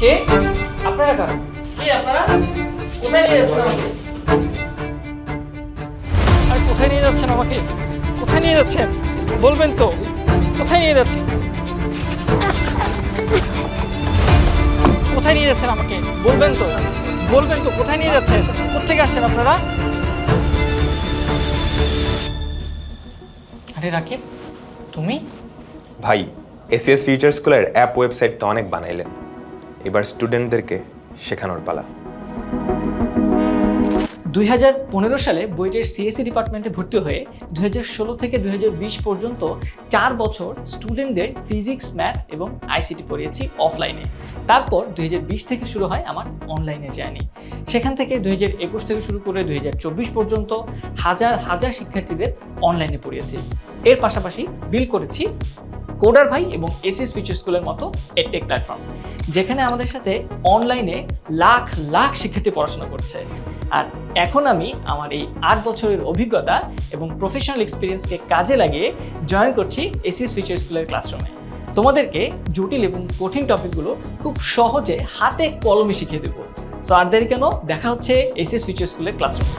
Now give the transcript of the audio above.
কে? আপনারা কারা? কে আপনারা? কোথায় নিয়ে যাচ্ছেন আমাকে? আরে কোথায় নিয়ে যাচ্ছেন আমাকে? কোথায় নিয়ে যাচ্ছেন? বলবেন তো। কোথায় নিয়ে যাচ্ছেন? কোথায় নিয়ে যাচ্ছেন আমাকে? বলবেন তো। বলবেন তো কোথায় নিয়ে যাচ্ছেন? কোথেকে আসছেন আপনারা? আরে রাকিব তুমি? ভাই এসিএস ফিউচার স্কুলের অ্যাপ ওয়েবসাইট তো অনেক বানাইলেন। এবার স্টুডেন্টদেরকে শেখানোর পালা। দুই হাজার পনেরো সালে বইটির সিএসসি ডিপার্টমেন্টে ভর্তি হয়ে দুই হাজার ষোলো থেকে দুই হাজার বিশ পর্যন্ত চার বছর স্টুডেন্টদের ফিজিক্স ম্যাথ এবং আইসিটি পড়িয়েছি অফলাইনে তারপর দুই হাজার বিশ থেকে শুরু হয় আমার অনলাইনে জার্নি সেখান থেকে দুই হাজার একুশ থেকে শুরু করে দুই হাজার চব্বিশ পর্যন্ত হাজার হাজার শিক্ষার্থীদের অনলাইনে পড়িয়েছি। এর পাশাপাশি বিল করেছি কোডার ভাই এবং এসএস ফিচার স্কুলের মতো এডটেক প্ল্যাটফর্ম যেখানে আমাদের সাথে অনলাইনে লাখ লাখ শিক্ষার্থী পড়াশোনা করছে। আর এখন আমি আমার এই আট বছরের অভিজ্ঞতা এবং প্রফেশনাল এক্সপিরিয়েন্সকে কাজে লাগিয়ে জয়েন করছি এসএস ফিচার স্কুলের ক্লাসরুমে তোমাদেরকে জটিল এবং কঠিন টপিকগুলো খুব সহজে হাতে কলমে শিখিয়ে দেবো। সো আর দেরি কেন? দেখা হচ্ছে এসএস ফিচার স্কুলের ক্লাসরুমে